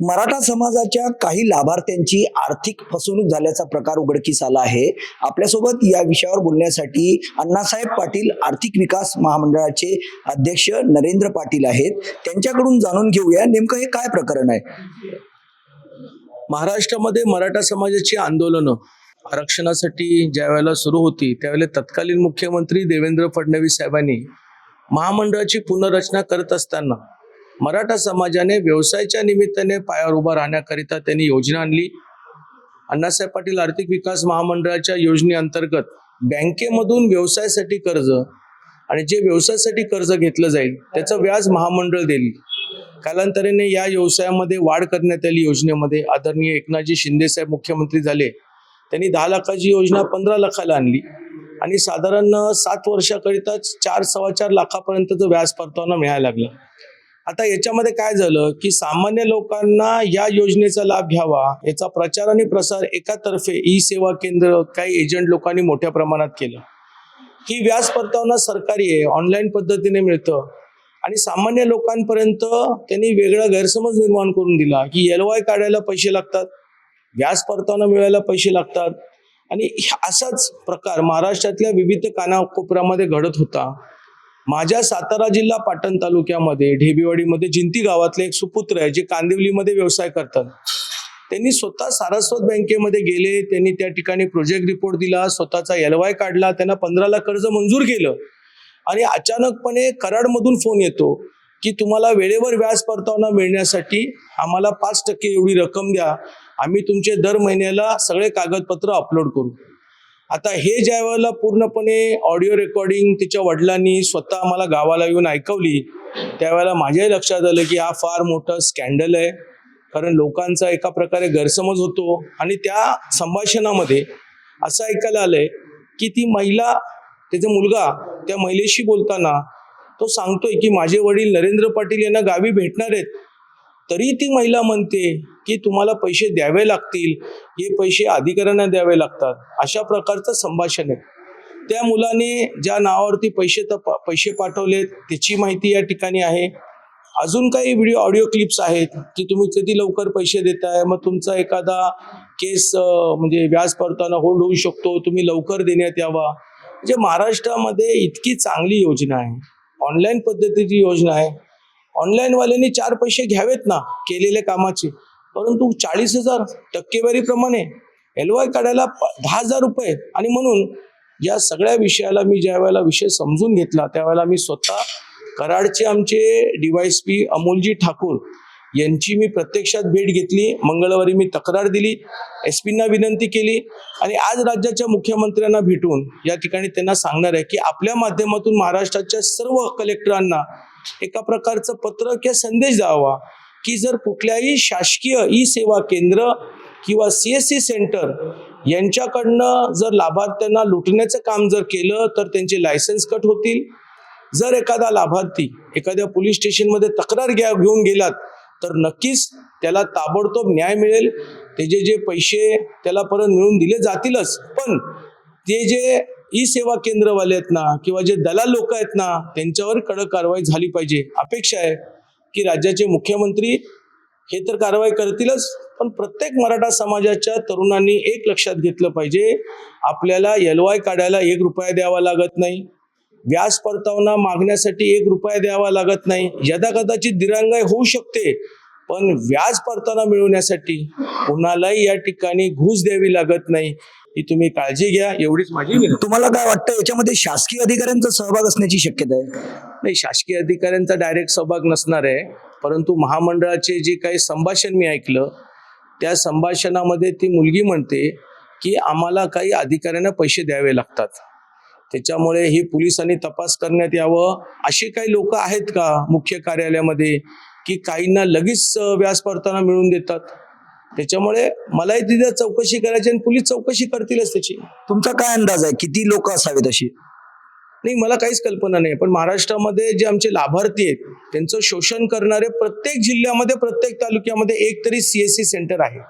मराठा समाजाच्या काही लाभार्थ्यांची आर्थिक फसवणूक झाल्याचा प्रकार उघडकीस आला आहे. आपल्यासोबत या विषयावर बोलण्यासाठी अण्णासाहेब पाटील आर्थिक विकास महामंडळाचे अध्यक्ष नरेंद्र पाटील आहेत. त्यांच्याकडून जाणून घेऊया नेमकं हे काय प्रकरण आहे. महाराष्ट्रामध्ये मराठा समाजाची आंदोलनं आरक्षणासाठी ज्या वेळेला सुरू होती त्यावेळेला तत्कालीन मुख्यमंत्री देवेंद्र फडणवीस साहेबांनी महामंडळाची पुनर्रचना करत असताना मराठा समाजाने व्यवसायाच्या निमित्ताने पायावर उभा राहण्याकरिता त्यांनी योजना आणली. अण्णासाहेब पाटील आर्थिक विकास महामंडळाच्या योजनेअंतर्गत बँकेमधून व्यवसायासाठी कर्ज आणि जे व्यवसायासाठी कर्ज घेतलं जाईल त्याचं व्याज महामंडळ देईल. कालांतराने या व्यवसायामध्ये वाढ करण्यात आली. योजनेमध्ये आदरणीय एकनाथजी शिंदेसाहेब मुख्यमंत्री झाले. त्यांनी दहा लाखाची योजना पंधरा लाखाला आणली. आणि साधारण सात वर्षाकरिताच चार सव्वा चार लाखापर्यंतचं व्याज परतावा मिळायला लागलं. आता याच्यामध्ये काय झालं की सामान्य लोकांना या योजनेचा लाभ घ्यावा याचा प्रचार आणि प्रसार एकातर्फे ई सेवा केंद्र काही एजंट लोकांनी मोठ्या प्रमाणात केलं. ही व्याज परतावना सरकारी आहे ऑनलाईन पद्धतीने मिळतं. आणि सामान्य लोकांपर्यंत त्यांनी वेगळा गैरसमज निर्माण करून दिला की एल वाय काढायला पैसे लागतात व्याज परतावना मिळायला पैसे लागतात. आणि असाच प्रकार महाराष्ट्रातल्या विविध कानाकोपऱ्यामध्ये घडत होता. माझ्या सातारा जिल्हा पाटण तालुक्यामध्ये ढेबीवाडीमध्ये जिंती गावातले एक सुपुत्र आहे जे कांदिवलीमध्ये व्यवसाय करतात. त्यांनी स्वतः सारस्वत बँकेमध्ये गेले त्यांनी त्या ठिकाणी प्रोजेक्ट रिपोर्ट दिला स्वतःचा एल वाय काढला त्यांना पंधराला कर्ज मंजूर केलं. आणि अचानकपणे कराडमधून फोन येतो की तुम्हाला वेळेवर व्याज परतावना मिळण्यासाठी आम्हाला पाच टक्के एवढी रक्कम द्या. आम्ही तुमचे दर महिन्याला सगळे कागदपत्र अपलोड करू. आता हे ज्या वेळेला पूर्णपणे ऑडिओ रेकॉर्डिंग तिच्या वडिलांनी स्वतः मला गावाला येऊन ऐकवली त्यावेळेला माझ्याही लक्षात आलं की हा फार मोठं स्कॅन्डल आहे. कारण लोकांचा एका प्रकारे गैरसमज होतो आणि त्या संभाषणामध्ये असं ऐकायला आलंय की ती महिला त्याचा मुलगा त्या महिलेशी बोलताना तो सांगतोय की माझे वडील नरेंद्र पाटील यांना गावी भेटणार आहेत. तरी ती महिला म्हणते की तुम्हाला पैसे द्यावे लागतील हे पैसे अधिकाऱ्यांना द्यावे लागतात. अशा प्रकारचं संभाषण आहे. त्या मुलाने ज्या नावावरती पैसे तप पैसे पाठवलेत त्याची माहिती या ठिकाणी आहे. अजून काही व्हिडिओ ऑडिओ क्लिप्स आहेत की तुम्ही कधी लवकर पैसे देताय मग तुमचा एखादा केस म्हणजे व्याज परताना होल्ड होऊ शकतो तुम्ही लवकर देण्यात यावा. म्हणजे महाराष्ट्रामध्ये इतकी चांगली योजना आहे. ऑनलाईन पद्धतीची योजना आहे. ऑनलाईनवाल्यांनी चार पैसे घ्यावेत ना केलेल्या कामाचे. परंतु चाळीस हजार टक्केवारीप्रमाणे एल वाय काढायला प- दहा हजार रुपये. आणि म्हणून या सगळ्या विषयाला मी ज्या वेळेला विषय समजून घेतला त्यावेळेला मी स्वतः कराडचे आमचे डीवायस पी अमोलजी ठाकूर यांची मी प्रत्यक्षात भेट घेतली. मंगळवारी मी तक्रार दिली. एस पींना विनंती केली. आणि आज राज्याच्या मुख्यमंत्र्यांना भेटून या ठिकाणी त्यांना सांगणार आहे की आपल्या माध्यमातून महाराष्ट्राच्या सर्व कलेक्टरांना एका प्रकारचं पत्र किंवा संदेश द्यावा. की जर कुठल्याही शासकीय ई सेवा केंद्र किंवा सी एस सी सेंटर यांच्याकडनं जर लाभार्थ्यांना लुटण्याचं काम जर केलं तर त्यांचे लायसन्स कट होतील. जर एखादा लाभार्थी एखाद्या पोलीस स्टेशनमध्ये तक्रार घ्या घेऊन गेलात तर नक्कीच त्याला ताबडतोब न्याय मिळेल. त्याचे जे पैसे त्याला परत मिळून दिले जातीलच. पण ते जे ई सेवा केंद्रवाले आहेत ना किंवा जे दलाल लोक आहेत ना त्यांच्यावर कडक कारवाई झाली पाहिजे. अपेक्षा आहे. की राज्याचे मुख्यमंत्री हे तर कारवाई करतीलच पण प्रत्येक मराठा समाजाच्या तरुणांनी एक लक्षात घेतलं पाहिजे आपल्याला एलवाय काढायला एक रुपया द्यावा लागत नाही. व्याज परतावना मागण्यासाठी एक रुपया द्यावा लागत नाही. यदा कदाचित दिरांगाई होऊ शकते पण व्याज परतावना मिळवण्यासाठी कुणालाही या ठिकाणी घूस द्यावी लागत नाही. ही तुम्ही काळजी घ्या एवढीच माझी विनंती. तुम्हाला काय वाटतं याच्यामध्ये शासकीय अधिकाऱ्यांचा सहभाग असण्याची शक्यता आहे? नाही शासकीय अधिकाऱ्यांचा डायरेक्ट सहभाग नसणार आहे परंतु महामंडळाचे जे काही संभाषण मी ऐकलं त्या संभाषणामध्ये ती मुलगी म्हणते की आम्हाला काही अधिकाऱ्यांना पैसे द्यावे लागतात. त्याच्यामुळे ही पोलिसांनी तपास करण्यात यावं. असे काही लोक आहेत का मुख्य कार्यालयामध्ये की काहींना लगेच अं, व्याज परताना मिळवून देतात? त्याच्यामुळे मलाही तिथे चौकशी करायची आणि पोलीस चौकशी करतीलच त्याची. तुमचा काय अंदाज आहे? किती लोक असावेत अशी? नाही मला काहीच कल्पना नाही पण महाराष्ट्रामध्ये जे आमचे लाभार्थी आहेत त्यांचं शोषण करणारे प्रत्येक जिल्ह्यामध्ये प्रत्येक तालुक्यामध्ये एक तरी सीएससी सेंटर आहे.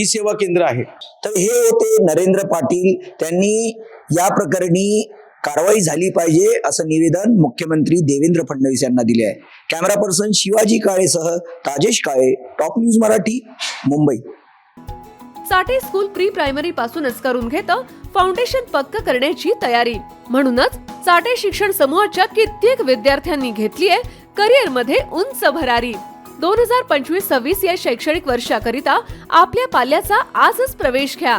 ई सेवा केंद्र आहे. तर हे होते नरेंद्र पाटील त्यांनी या प्रकरणी कारवाई झाली पाहिजे असं निवेदन मुख्यमंत्री देवेंद्र फडणवीस यांना दिले आहे. Camera person Shivaji काळेसह Rajesh Kale top news Marathi Mumbai. Sathe school pre primary पासूनच करून घेत फाउंडेशन पक्क करण्याची तयारी. म्हणूनच साठे शिक्षण समूहाच्या कित्येक विद्यार्थ्यांनी घेतलीये करिअरमध्ये उंच भरारी. दोन हजार पंचवीस सव्वीस या शैक्षणिक वर्षाकरिता आपल्या पाल्याचा आजच प्रवेश घ्या.